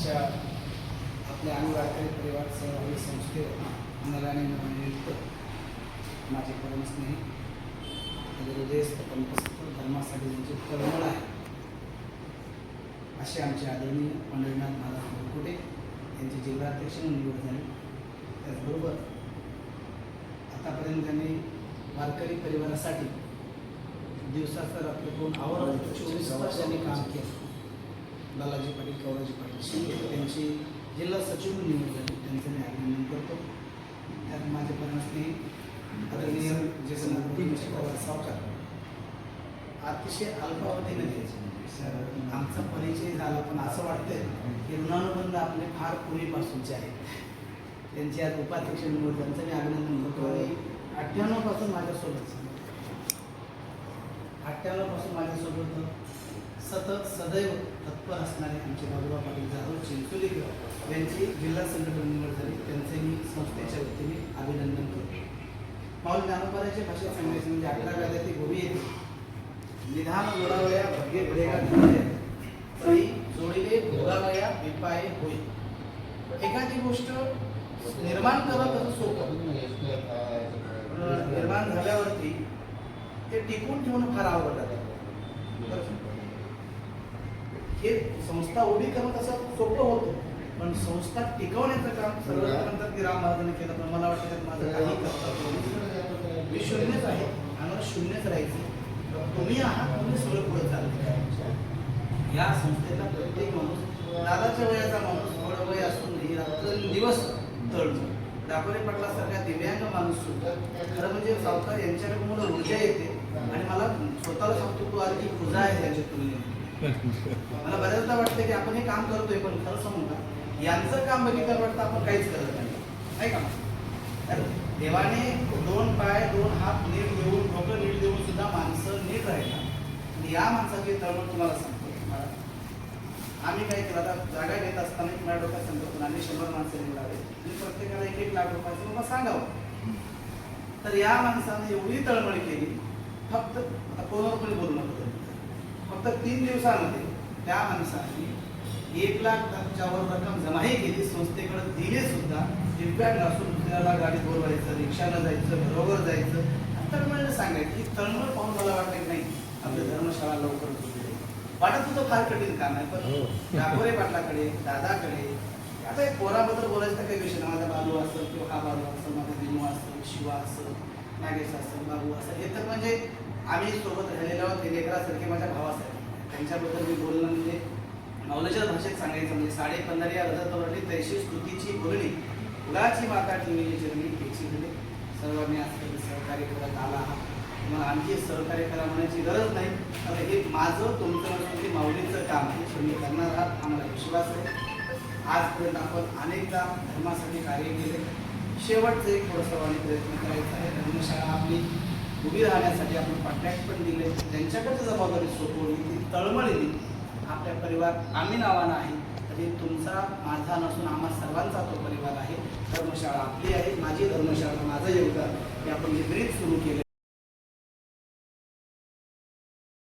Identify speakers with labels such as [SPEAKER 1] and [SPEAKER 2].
[SPEAKER 1] अशा आपल्या अनुवारकरी परिवार सहभागी संस्थेवर नव्याने नवनियुक्त माझे परमस्नेही हृदयस्थ कंपस्थ धर्मासाठी ज्यांचे तळमळ आहे. असे आमचे आदरणीय पंढरीनाथ महाराज मुरकुटे यांची जिल्हाध्यक्ष म्हणून निवड झाली. त्याचबरोबर आतापर्यंत त्यांनी वारकरी परिवारासाठी दिवसा तर आपले दोन आवर चोवीस वर्षांनी काम केलं. लालाजी पाटील कवराजी पाटील शिंदे त्यांची जिल्हा सचिव म्हणून निवड झाली. त्यांचं मी अभिनंदन करतो. त्यात माझे परमस्नेही आदरणीय जे सनातन पवार सावकार. अतिशय अल्पावधीने घ्यायचे. आमचा परिचय झाला पण असं वाटतंय की ऋणानुबंध आपले फार पूर्वीपासूनचे आहेत. त्यांचे आज उपाध्यक्ष म्हणून त्यांचं मी अभिनंदन करतो. आणि अठ्ठ्याण्णवपासून माझ्यासोबत. अठ्ठ्याण्णवपासून माझ्यासोबत सतत सदैव तत्पर असणारे आमचे बाबुराव पाटील जाधव चिंचोलीकर यांची जिल्हा संघटना निवड झाली. त्यांचे मी संस्थेच्या वतीने अभिनंदन करतो. पाऊल ज्ञानोपाराच्या भाषेत सांगायचं म्हणजे अकरा वेळा ती गोवी येते. निधान जोडावया भगे घडेगा घडे तरी जोडिले भोगावया विपाय होय. एखादी गोष्ट निर्माण करणं कसं सोपं. निर्माण झाल्यावरती ते टिकून ठेवणं फार अवघड हे संस्था उभी करणं तसं सोपं होतं. पण संस्था टिकवण्याचं काम सर्वप्रथम की राम महाराजांनी केलं पण मला वाटतं त्यात माझं काही कर्तव्य मी शून्यच आहे. आम्हाला शून्यच राहायचं तुम्ही आहात तुम्ही सगळं पुढे चालत या संस्थेतला प्रत्येक माणूस दादाच्या वयाचा माणूस थोडं वय असूनही रात्र दिवस तळतो. दापोरे पाटलासारखा दिव्यांग माणूस सुद्धा खरं म्हणजे सावकार यांच्याकडे मुलं ऊर्जा येते. आणि मला स्वतःला सांगतो तो आधी पूजा आहे त्यांच्या तुलनेत मला बऱ्याचदा वाटतं की आपण हे काम करतोय पण खरं सांगू का? यांचं काम बघितलं वाटतं आपण काहीच करत नाही. नाही का तर देवाने दोन पाय दोन हात नीट देऊन डोकं नीट देऊन सुद्धा माणसं नीट राहिला. आणि या माणसाची तळमळ तुम्हाला सांगतो. आम्ही काय केलं आता? जागा घेत असताना एक लाख रुपये संकल्पना आणि शंभर माणसं निवडावे आणि प्रत्येकाला एक एक लाख रुपयाचं बाबा सांगावं. तर या माणसाने एवढी तळमळ केली. फक्त आता फोनवर कोणी बोलू नको फक्त तीन दिवसामध्ये त्या माणसाने एक लाखच्या वर रक्कम जमाही केली. संस्थेकडे दिले सुद्धा. दिव्यांग असून दुसऱ्याला गाडीत बोलवायचं रिक्षानं जायचं घरोघर जायचं तळमळ सांगायचं की तळमळ पाहून मला वाटतं की नाही. आपल्या धर्मशाळा लवकर. वाटत होतं फार कठीण काम आहे पण दाभोरे पाटलाकडे दादाकडे आता एक पोराबद्दल बोलायचं तर काही विषय माझा बालू असेल किंवा हा बालू असेल माझा दिनू असेल शिवा असेल नागेश असेल बाबू असेल हे तर म्हणजे आम्ही सोबत राहिलेलो आहोत ते लेकरासारखे माझ्या भावासारखे. त्यांच्याबद्दल मी बोलणं म्हणजे नॉलेजच्या भाषेत सांगायचं म्हणजे साडे पंधरा या रजतवरली तैशी स्तुतीची बोलणी. कुळाची माता ठेवली जर्नी पेची दिली सर्वांनी आज सहकार्य करत आला मग तुम्हाला आणखी सहकार्य करा म्हणायची गरज नाही. आता हे माझं तुमचं नसून ते माऊलीचं काम हे तुम्ही करणार आहात आम्हाला विश्वास आहे. आजपर्यंत आपण अनेकदा धर्मासाठी कार्य केले. शेवटचं एक थोडंसं प्रयत्न करायचा आहे. धर्मशाळा आपली उभी राहण्यासाठी आपण कॉन्ट्रॅक्ट पण दिले. त्यांच्याकडे जबाबदारी सोपवली ती तळमळली. आपल्या परिवार आम्ही नावानं आहे. तरी तुमचा माझा नसून आम्हा सर्वांचा तो परिवार आहे. धर्मशाळा आपली आहे. माझी धर्मशाळा माझं योगदान. हे आपण विपरीत सुरू केले.